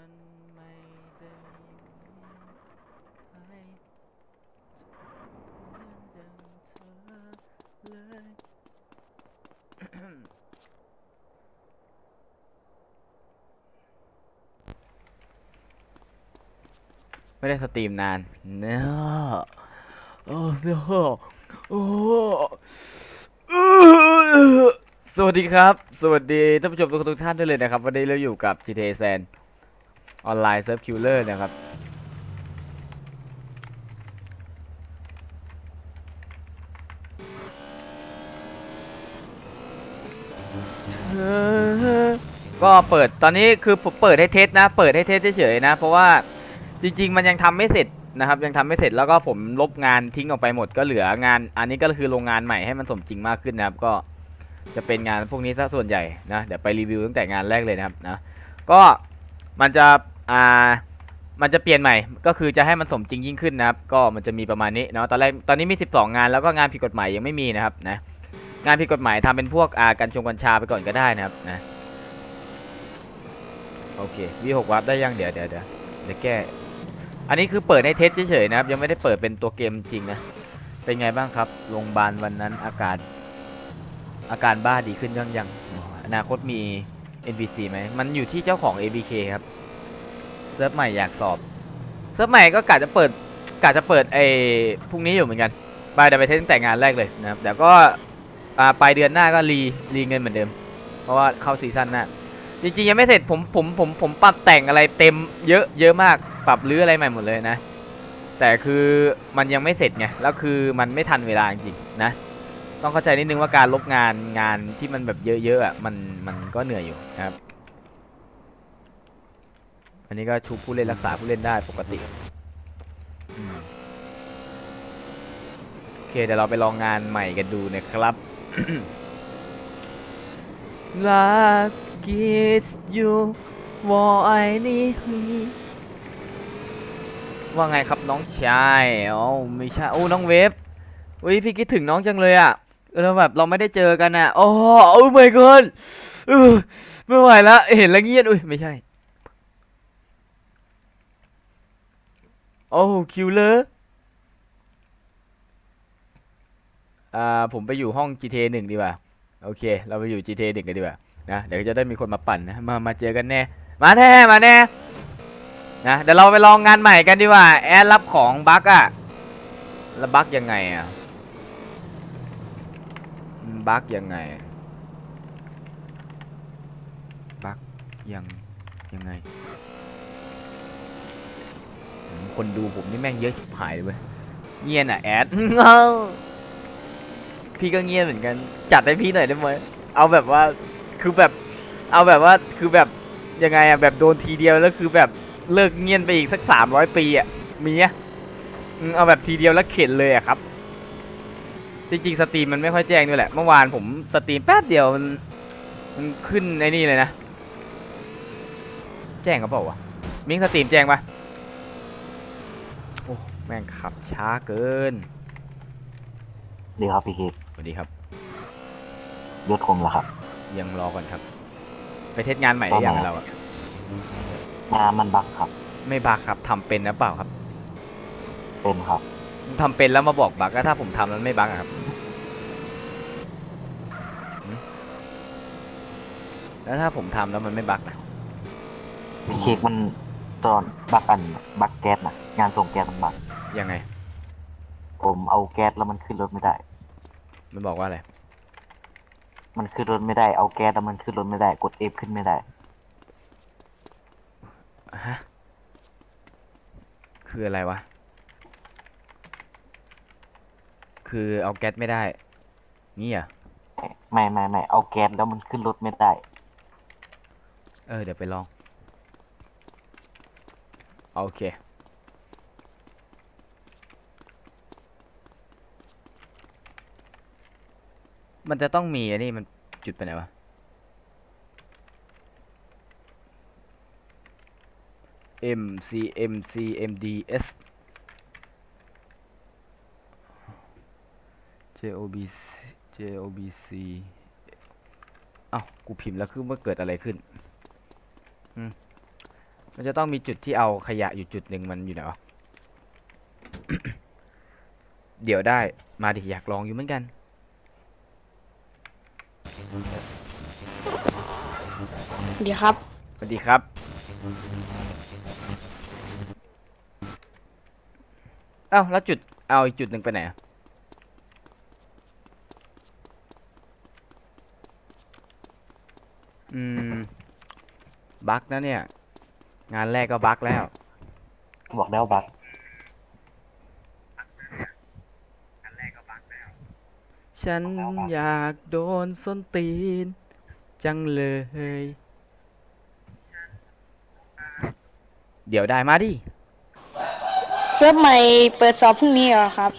ันไม่ได้ใครเหมืนดังเธอเลยไม่ได้สตรีมนานเนาะโอ้โหโอ้สวัสดีครับ สวัสดีท่านผู้ชมทุกท่านด้วยเลยนะครับ วันนี้เราอยู่กับ GTA San ออนไลน์เซิร์ฟคิลเลอร์นะครับ ก็เปิดตอนนี้คือผมเปิดให้เทสนะ เปิดให้เทสเฉยๆนะ เพราะว่าจริง ๆ มันยังทำไม่เสร็จนะครับ ยังทำไม่เสร็จแล้วก็ผมลบงานทิ้งออกไปหมดก็เหลืองาน อันนี้ก็คือโรงงานใหม่ให้มันสมจริงมากขึ้นนะครับ ก็จะเป็นงานพวกนี้ซะส่วนใหญ่นะ เดี๋ยวไปรีวิวตั้งแต่งานแรกเลยนะครับนะ ก็มันจะ อ่ามันจะเปลี่ยนใหม่ก็คือจะให้มันสมจริงยิ่งขึ้นนะครับ ก็มันจะมีประมาณนี้เนาะตอนแรกตอนนี้มี 12 งานแล้วก็งานผิดกฎหมายยังไม่มีนะครับนะงานผิดกฎหมายทำเป็นพวกอากัญชงกัญชาไปก่อนก็ได้นะครับนะโอเควีหกวับได้ยังเดี๋ยวเดี๋ยวเดี๋ยวเดี๋ยวแก้อันนี้คือเปิดให้เทสเฉยๆนะครับ ยังไม่ได้เปิดเป็นตัวเกมจริงนะเป็นไงบ้างครับโรงพยาบาลวันนั้นอาการอาการบ้าดีขึ้นยังยังอนาคตมี NPC ไหมมันอยู่ที่เจ้าของ ABK ครับ เซิร์ฟใหม่อยากสอบ เซิร์ฟใหม่ก็กะจะเปิดกะจะเปิดไอ้พรุ่งนี้อยู่เหมือนกันไปเดี๋ยวไปเทสตั้งแต่งานแรกเลยนะครับเดี๋ยวก็ปลายเดือนหน้าก็รีรีเงินเหมือนเดิม เพราะว่าเข้าซีซั่นหน้าจริงๆยังไม่เสร็จผมผมผมผมปรับแต่งอะไรเต็มเยอะเยอะมากปรับรื้ออะไรใหม่หมดเลยนะ แต่คือมันยังไม่เสร็จไงแล้วคือมันไม่ทันเวลาจริงๆนะ ต้องเข้าใจนิดนึงว่าการลบงานงานที่มันแบบเยอะๆอะมันมันก็เหนื่อยอยู่นะครับ อันนี้ก็ชุบผู้เล่นรักษาผู้เล่นได้ปกติอืมโอเคเดี๋ยวเราไปลองงานใหม่กันดูนะครับรักกิสอยู่วอไอนี่ว่าไงครับน้องชายอ๋อไม่ใช่โอ้น้องเวฟอุ้ยพี่คิดถึงน้องจังเลยอะเออแล้วแบบเราไม่ได้เจอกันอะโอ้โอ้ my god เออไม่ไหวละเห็นแล้วเงียบอุ้ยไม่ใช่ โอ้คิวเลอร์อ่าผมไปอยู่ห้อง GTA หนึ่งดีกว่าโอเค เราไปอยู่ GTA หนึ่งกันดีกว่านะเดี๋ยวจะได้มีคนมาปั่นนะมามาเจอกันแน่มาแน่มาแน่นะเดี๋ยวเราไปลองงานใหม่กันดีกว่าแอดรับของบั๊กอะแล้วบั๊กยังไงอะบั๊กยังไงบั๊กยังยังไง คนดูผมนี่แม่งเยอะชิบหายเลยเว้ยเงียบอะแอด พี่ก็เงียบเหมือนกัน จัดให้พี่หน่อยได้ไหมเอาแบบว่าคือแบบ เอาแบบว่าคือแบบยังไงอะแบบโดนทีเดียวแล้วคือแบบเลิกเงียบไปอีกสักสามร้อยปีอะมีอะเอาแบบทีเดียวแล้วเข็ดเลยอะครับ จริงๆสตรีมมันไม่ค่อยแจ้งด้วยแหละ เมื่อวานผมสตรีมแป๊บเดียวมันมันขึ้นไอ้นี่เลยนะ แจ้งก็เปล่าวะมิงสตรีมแจ้งปะ โอ้แม่งขับช้าเกินดีครับพี่คิดสวัสดีครับยศผมแล้วครับ ยังรอก่อนครับ ไปเทสงานใหม่ได้ยังเราอะงานมันบักครับ ไม่ไม่บักครับทำเป็นนะเปล่าครับเป็นครับ ทำเป็นแล้วมาบอกบักแล้วถ้าผมทำแล้วไม่บักอะครับหืมแล้วถ้าผมทำแล้วมันไม่บักนะพี่คิดมัน ตอนบักอันบักแก๊สนะงานส่งแก๊สมันบักยังไง ผมเอาแก๊สแล้วมันขึ้นรถไม่ได้ มันบอกว่าอะไร มันขึ้นรถไม่ได้ เอาแก๊สแล้วมันขึ้นรถไม่ได้ กดเอฟขึ้นไม่ได้ ฮะ คืออะไรวะ คือเอาแก๊สไม่ได้นี่อะไม่ไม่ไม่เอาแก๊สแล้วมันขึ้นรถไม่ได้ เออ เดี๋ยวไปลอง โอเคมันจะต้องมีอันนี้มันจุดไปไหนวะ M C M C M D S J O B C J O B C เอ้ากูพิมพ์แล้วคือมื่อเกิดอะไรขึ้น มันจะต้องมีจุดที่เอาขยะอยู่จุดหนึ่งมันอยู่ไหนวะ เดี๋ยวได้ มาดิอยากลองอยู่เหมือนกัน เดี๋ยวครับ สวัสดีครับ เอ้าแล้วจุดเอาอีกจุดหนึ่งไปไหนอะอืม บั๊กนะเนี่ย งานแรกก็บั๊กแล้ว บอกแล้วบักฉันอยากโดนส้นตีน จังเลย เดี๋ยวได้มาดิเซิร์ฟใหม่เปิดสอบพรุ่งนี้เหรอครับ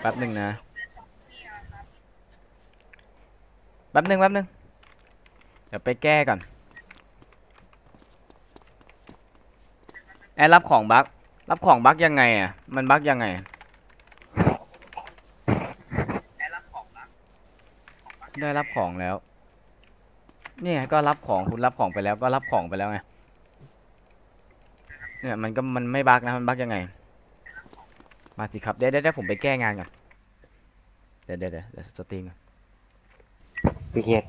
แป๊บหนึ่งนะ แป๊บหนึ่งแป๊บหนึ่ง เดี๋ยวไปแก้ก่อนไอ้รับของบั๊กรับของบั๊กยังไงอะ มันบั๊กยังไง ได้รับของแล้ว เนี่ย ก็รับของคุณรับของไปแล้ว ก็รับของไปแล้วไง เนี่ยมันก็มันไม่บั๊กนะ มันบั๊กยังไง มาสิครับเดี๋ยวเดี๋ยวเดี๋ยวผมไปแก้งานก่อน เดี๋ยวเดี๋ยวเดี๋ยวสตรีมก่อนพี่เคส